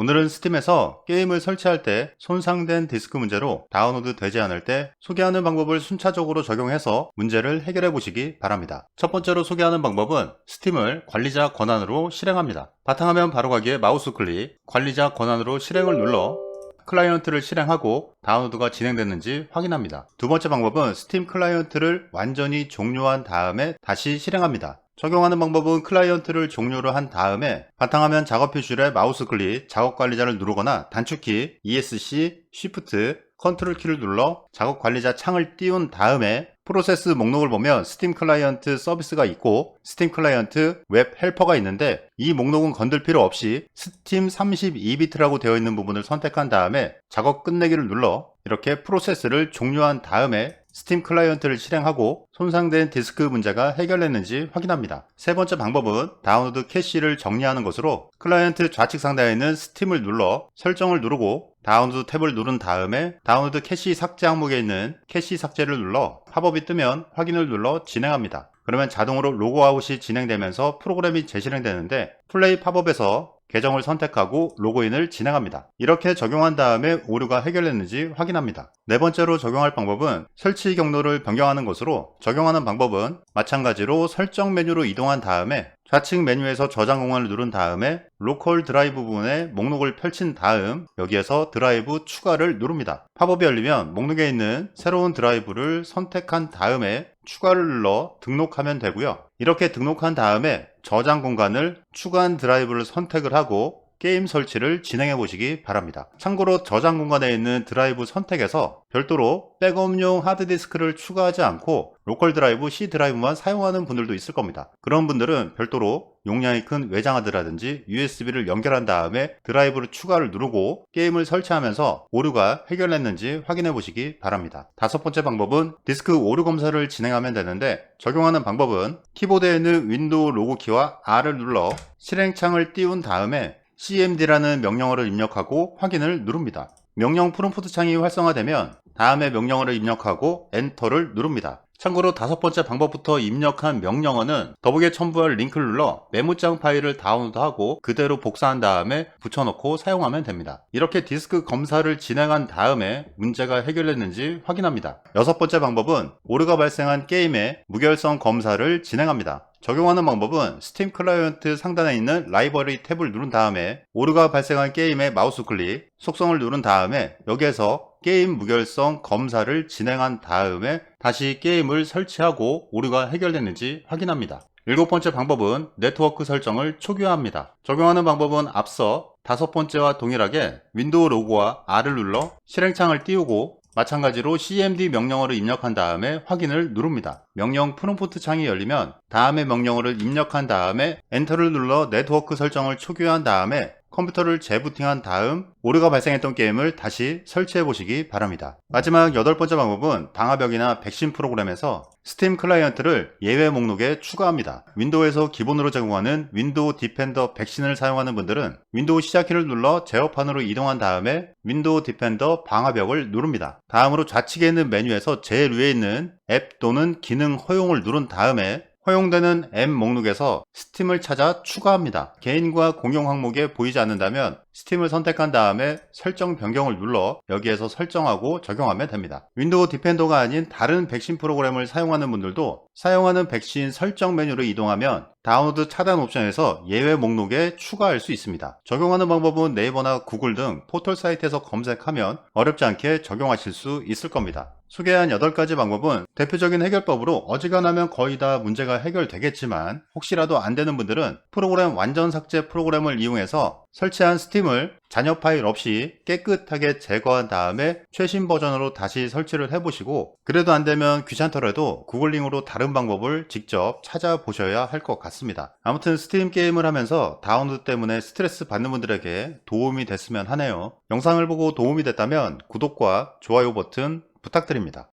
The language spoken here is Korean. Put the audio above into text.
오늘은 스팀에서 게임을 설치할 때 손상된 디스크 문제로 다운로드 되지 않을 때 소개하는 방법을 순차적으로 적용해서 문제를 해결해 보시기 바랍니다. 첫 번째로 소개하는 방법은 스팀을 관리자 권한으로 실행합니다. 바탕화면 바로가기에 마우스 클릭, 관리자 권한으로 실행을 눌러 클라이언트를 실행하고 다운로드가 진행됐는지 확인합니다. 두 번째 방법은 스팀 클라이언트를 완전히 종료한 다음에 다시 실행합니다. 적용하는 방법은 클라이언트를 종료를 한 다음에 바탕화면 작업 표시에 마우스 클릭, 작업 관리자를 누르거나 단축키 ESC, Shift, 컨트롤 키를 눌러 작업 관리자 창을 띄운 다음에 프로세스 목록을 보면 스팀 클라이언트 서비스가 있고 스팀 클라이언트 웹 헬퍼가 있는데 이 목록은 건들 필요 없이 스팀 32비트라고 되어 있는 부분을 선택한 다음에 작업 끝내기를 눌러 이렇게 프로세스를 종료한 다음에 스팀 클라이언트를 실행하고 손상된 디스크 문제가 해결됐는지 확인합니다. 세 번째 방법은 다운로드 캐시를 정리하는 것으로 클라이언트 좌측 상단에 있는 스팀을 눌러 설정을 누르고 다운로드 탭을 누른 다음에 다운로드 캐시 삭제 항목에 있는 캐시 삭제를 눌러 팝업이 뜨면 확인을 눌러 진행합니다. 그러면 자동으로 로그아웃이 진행되면서 프로그램이 재실행되는데 플레이 팝업에서 계정을 선택하고 로그인을 진행합니다. 이렇게 적용한 다음에 오류가 해결됐는지 확인합니다. 네 번째로 적용할 방법은 설치 경로를 변경하는 것으로 적용하는 방법은 마찬가지로 설정 메뉴로 이동한 다음에 좌측 메뉴에서 저장 공간을 누른 다음에 로컬 드라이브 부분에 목록을 펼친 다음 여기에서 드라이브 추가를 누릅니다. 팝업이 열리면 목록에 있는 새로운 드라이브를 선택한 다음에 추가를 눌러 등록하면 되고요. 이렇게 등록한 다음에 저장 공간을 추가한 드라이브를 선택을 하고 게임 설치를 진행해 보시기 바랍니다. 참고로 저장 공간에 있는 드라이브 선택에서 별도로 백업용 하드디스크를 추가하지 않고 로컬 드라이브 C 드라이브만 사용하는 분들도 있을 겁니다. 그런 분들은 별도로 용량이 큰 외장하드라든지 USB를 연결한 다음에 드라이브를 추가를 누르고 게임을 설치하면서 오류가 해결됐는지 확인해 보시기 바랍니다. 다섯 번째 방법은 디스크 오류 검사를 진행하면 되는데 적용하는 방법은 키보드에 있는 윈도우 로고 키와 R을 눌러 실행창을 띄운 다음에 cmd라는 명령어를 입력하고 확인을 누릅니다. 명령 프롬프트 창이 활성화되면 다음에 명령어를 입력하고 엔터를 누릅니다. 참고로 다섯 번째 방법부터 입력한 명령어는 더보기에 첨부할 링크를 눌러 메모장 파일을 다운로드하고 그대로 복사한 다음에 붙여넣고 사용하면 됩니다. 이렇게 디스크 검사를 진행한 다음에 문제가 해결됐는지 확인합니다. 여섯 번째 방법은 오류가 발생한 게임의 무결성 검사를 진행합니다. 적용하는 방법은 스팀 클라이언트 상단에 있는 라이브러리 탭을 누른 다음에 오류가 발생한 게임의 마우스 클릭, 속성을 누른 다음에 여기에서 게임 무결성 검사를 진행한 다음에 다시 게임을 설치하고 오류가 해결됐는지 확인합니다. 일곱 번째 방법은 네트워크 설정을 초기화합니다. 적용하는 방법은 앞서 다섯 번째와 동일하게 윈도우 로고와 R을 눌러 실행창을 띄우고 마찬가지로 cmd 명령어를 입력한 다음에 확인을 누릅니다. 명령 프롬프트 창이 열리면 다음의 명령어를 입력한 다음에 엔터를 눌러 네트워크 설정을 초기화한 다음에 컴퓨터를 재부팅한 다음 오류가 발생했던 게임을 다시 설치해 보시기 바랍니다. 마지막 여덟 번째 방법은 방화벽이나 백신 프로그램에서 스팀 클라이언트를 예외 목록에 추가합니다. 윈도우에서 기본으로 제공하는 윈도우 디펜더 백신을 사용하는 분들은 윈도우 시작키를 눌러 제어판으로 이동한 다음에 윈도우 디펜더 방화벽을 누릅니다. 다음으로 좌측에 있는 메뉴에서 제일 위에 있는 앱 또는 기능 허용을 누른 다음에 허용되는 앱 목록에서 스팀을 찾아 추가합니다. 개인과 공용 항목에 보이지 않는다면 스팀을 선택한 다음에 설정 변경을 눌러 여기에서 설정하고 적용하면 됩니다. 윈도우 디펜더가 아닌 다른 백신 프로그램을 사용하는 분들도 사용하는 백신 설정 메뉴로 이동하면 다운로드 차단 옵션에서 예외 목록에 추가할 수 있습니다. 적용하는 방법은 네이버나 구글 등 포털 사이트에서 검색하면 어렵지 않게 적용하실 수 있을 겁니다. 소개한 8가지 방법은 대표적인 해결법으로 어지간하면 거의 다 문제가 해결되겠지만 혹시라도 안 되는 분들은 프로그램 완전 삭제 프로그램을 이용해서 설치한 스팀을 잔여 파일 없이 깨끗하게 제거한 다음에 최신 버전으로 다시 설치를 해보시고 그래도 안 되면 귀찮더라도 구글링으로 다른 방법을 직접 찾아보셔야 할 것 같습니다. 아무튼 스팀 게임을 하면서 다운로드 때문에 스트레스 받는 분들에게 도움이 됐으면 하네요. 영상을 보고 도움이 됐다면 구독과 좋아요 버튼 부탁드립니다.